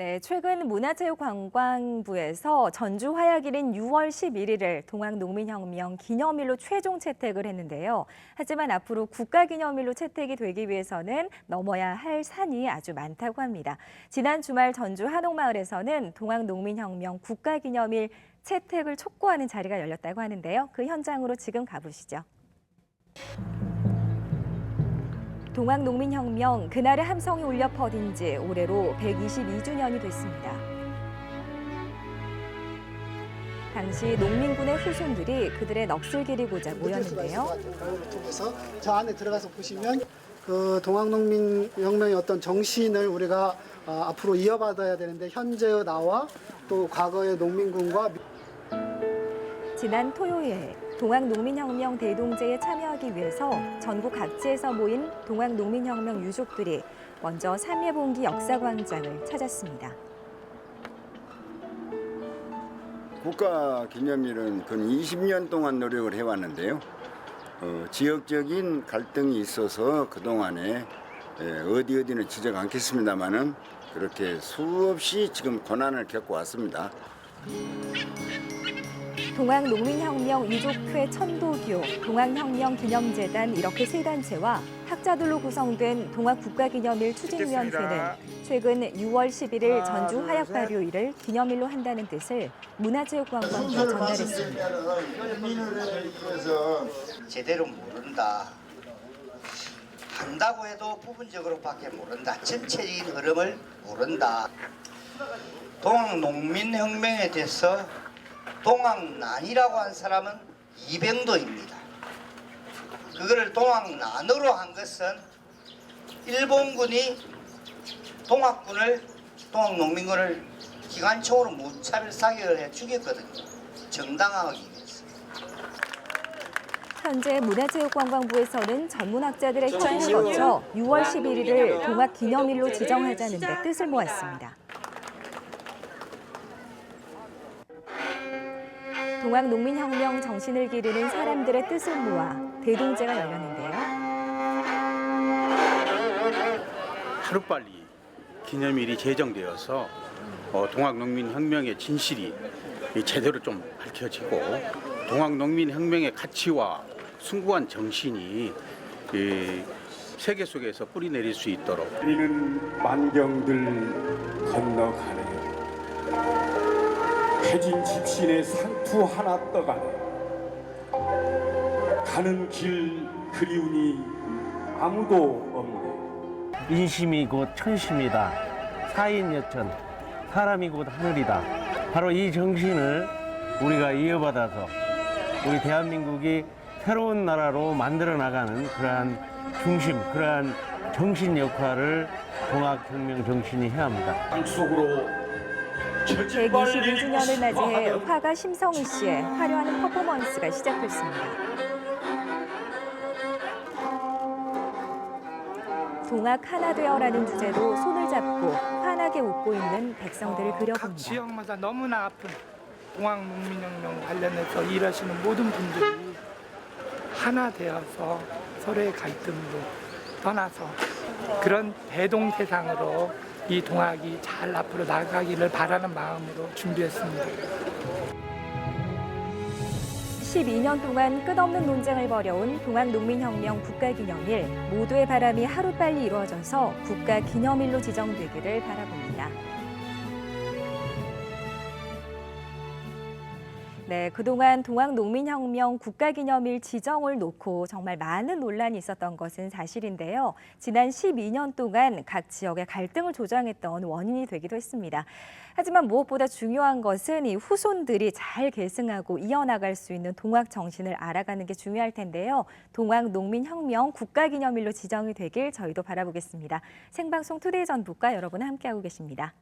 네, 최근 문화체육관광부에서 전주 화약일인 6월 11일을 동학농민혁명 기념일로 최종 채택을 했는데요. 하지만 앞으로 국가기념일로 채택이 되기 위해서는 넘어야 할 산이 아주 많다고 합니다. 지난 주말 전주 한옥마을에서는 동학농민혁명 국가기념일 채택을 촉구하는 자리가 열렸다고 하는데요. 그 현장으로 지금 가보시죠. 동학농민혁명 그날의 함성이 울려 퍼진 지 올해로 122주년이 됐습니다. 당시 농민군의 후손들이 그들의 넋을 기리고자 모였는데요. 을 통해서 저 안에 들어가서 보시면 그 동학농민 혁명의 어떤 정신을 우리가 어, 앞으로 이어받아야 되는데 현재의 나와 또 과거의 농민군과 지난 토요일 동학농민혁명 대동제에 참여하기 위해서 전국 각지에서 모인 동학농민혁명 유족들이 먼저 삼예봉기 역사광장을 찾았습니다. 국가 기념일은 근 20년 동안 노력을 해왔는데요. 어, 지역적인 갈등이 있어서 그동안에 예, 어디 어디는 지적 않겠습니다만은 그렇게 수없이 지금 고난을 겪고 왔습니다. 동학농민혁명 유족회 천도교, 동학혁명 기념재단 이렇게 세 단체와 학자들로 구성된 동학국가기념일 추진위원회는 최근 6월 11일 전주 화약발효일을 기념일로 한다는 뜻을 문화체육관광부에 전달했습니다. 제대로 모른다. 한다고 해도 부분적으로밖에 모른다. 전체적인 흐름을 모른다. 동학농민혁명에 대해서 동학난이라고 한 사람은 이병도입니다. 그거를 동학난으로 한 것은 일본군이 동학군을 동학농민군을 기관총으로 무차별 사격을 해 죽였거든요. 정당화하기 위해서. 현재 문화체육관광부에서는 전문학자들의 협의를 거쳐 6월 11일을 동학기념일로 지정하자는 데 뜻을 모았습니다. 동학농민혁명 정신을 기르는 사람들의 뜻을 모아 대동제가 열렸는데요. 하루빨리 기념일이 제정되어서 어, 동학농민혁명의 진실이 이 제대로 좀 밝혀지고 동학농민혁명의 가치와 숭고한 정신이 이 세계 속에서 뿌리내릴 수 있도록 우리는 만경들 건너가네 해진 집신의 상투 하나 떠가네 가는 길 그리우니 아무도 없네 인심이 곧 천심이다. 사인 여천, 사람이 곧 하늘이다. 바로 이 정신을 우리가 이어받아서 우리 대한민국이 새로운 나라로 만들어 나가는 그러한 중심, 그러한 정신 역할을 동학혁명 정신이 해야 합니다. 땅속으로 122주년을 맞이해 화가 심성희 씨의 화려한 퍼포먼스가 시작됐습니다. 동학 하나 되어라는 주제로 손을 잡고 환하게 웃고 있는 백성들을 각 그려봅니다. 지역마다 너무나 아픈 동학농민혁명 관련해서 일하시는 모든 분들이 하나 되어서 서로의 갈등으로 떠나서 그런 대동 세상으로 이 동학이 잘 앞으로 나가기를 바라는 마음으로 준비했습니다. 12년 동안 끝없는 논쟁을 벌여온 동학농민혁명 국가기념일 모두의 바람이 하루빨리 이루어져서 국가기념일로 지정되기를 바라봅니다. 네, 그동안 동학농민혁명 국가기념일 지정을 놓고 정말 많은 논란이 있었던 것은 사실인데요. 지난 12년 동안 각 지역의 갈등을 조장했던 원인이 되기도 했습니다. 하지만 무엇보다 중요한 것은 이 후손들이 잘 계승하고 이어나갈 수 있는 동학 정신을 알아가는 게 중요할 텐데요. 동학농민혁명 국가기념일로 지정이 되길 저희도 바라보겠습니다. 생방송 투데이 전북과 여러분 함께하고 계십니다.